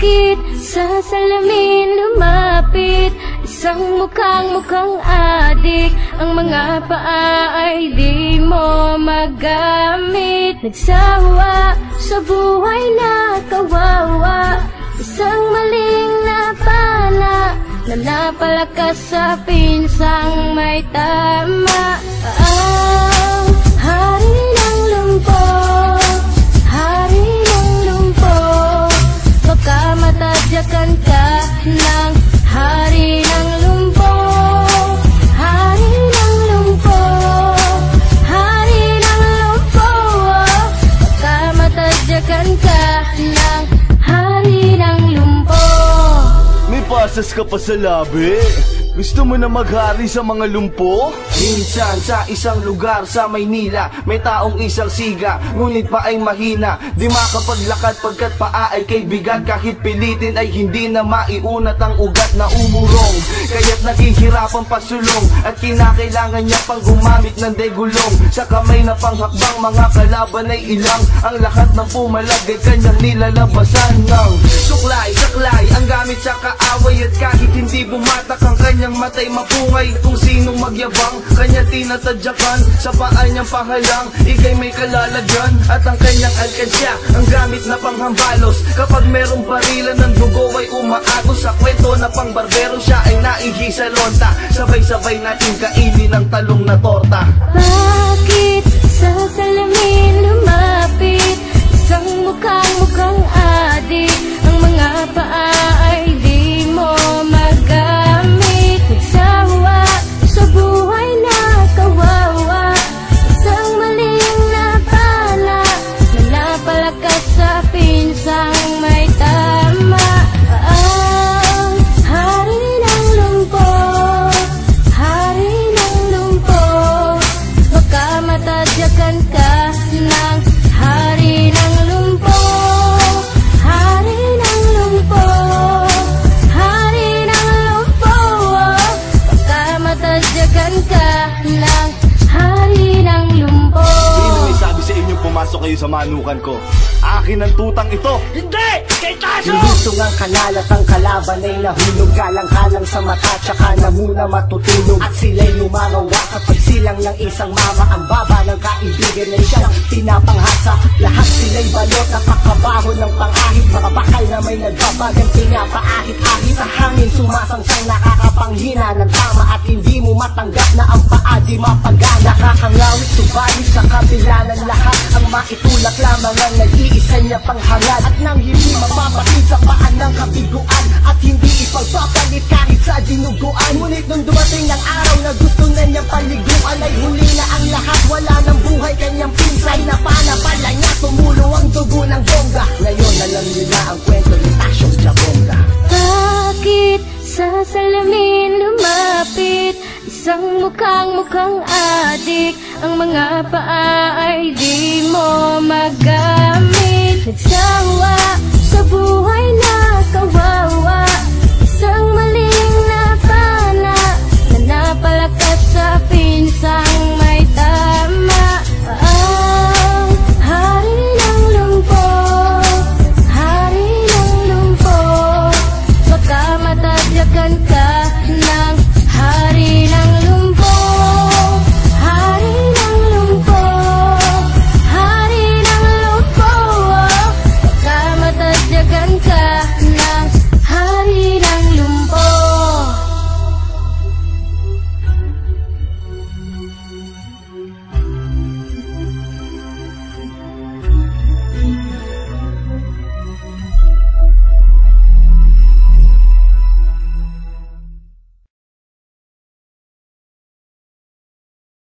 Bakit sa salamin lumapit? Isang mukhang mukhang adik. Ang mga paa ay di mo magamit. Nagsawa sa buhay na kawawa. Isang maling napala Na napalakas sa pinsang may tama matadyakan ka ng hari ng lumpo. May pasas ka pa sa labi Gusto mo na maghari sa mga lumpo? Minsan sa isang lugar sa Maynila May taong isang siga Ngunit pa ay mahina. Di makapaglakad pagkat paa ay kay bigat Kahit pilitin ay hindi na maiunat ang ugat na umurong. Kaya't naghihirapan pasulong At kinakailangan niya pang gumamit ng degulong. Sa kamay na panghakbang mga kalaban ay ilang. Ang lahat ng pumalag ay kanyang nilalabasan ng Suklay, saklay ang gamit sa kaaway At kahit hindi bumatak ang kanyang matay mapungay Kung sinong magyabang kanya tinatadyakan. Sa paa niyang pahalang ikay may kalalagyan. At ang kanyang alkansya ang gamit na panghambalos. Kapag merong barilan ng dugo ay umaagos Sa kwento na pang barbero siya ay naihi sa lonta Sabay-sabay natin kainin ang talong na torta. Bakit kayo sa manukan ko? Akin ang tutang ito! Hindi! Kay Taso! Ilusong ang kanal at ang kalaban ay nahulog Galang-halang sa mata tsaka na muna matutulog At sila'y lumarawa sa pagsilang ng isang mama Ang baba ng kaibigan ay siyang pinapanghasa Lahat sila'y balot na pakabaho ng pangahit Mga bakal na may nagbabagang pinapaahit-ahit Sa hangin sumasangsang nakakapanghina ng tama At hindi mo matanggap na ang paa di mapagana. Nakakangawit subalit sa kabila ng lahat. Ang maitulak lamang ang nag-iisa niya panghangad At nang hindi mapapatid sa paan ng kabiguan At hindi ipagpapalit kahit sa dinuguan. Ngunit nung dumating ang araw na gusto na niyang paliguan Ay huli na ang lahat, wala ng buhay kanyang pinsay Na panapala niya, tumulo ang dugo ng bongga. Ngayon alam niyo na ang kwento ni Tasyong Jabonga Bakit sa salamin Isang mukhang mukhang adik Ang mga paa ay di mo magamit. Nagsawa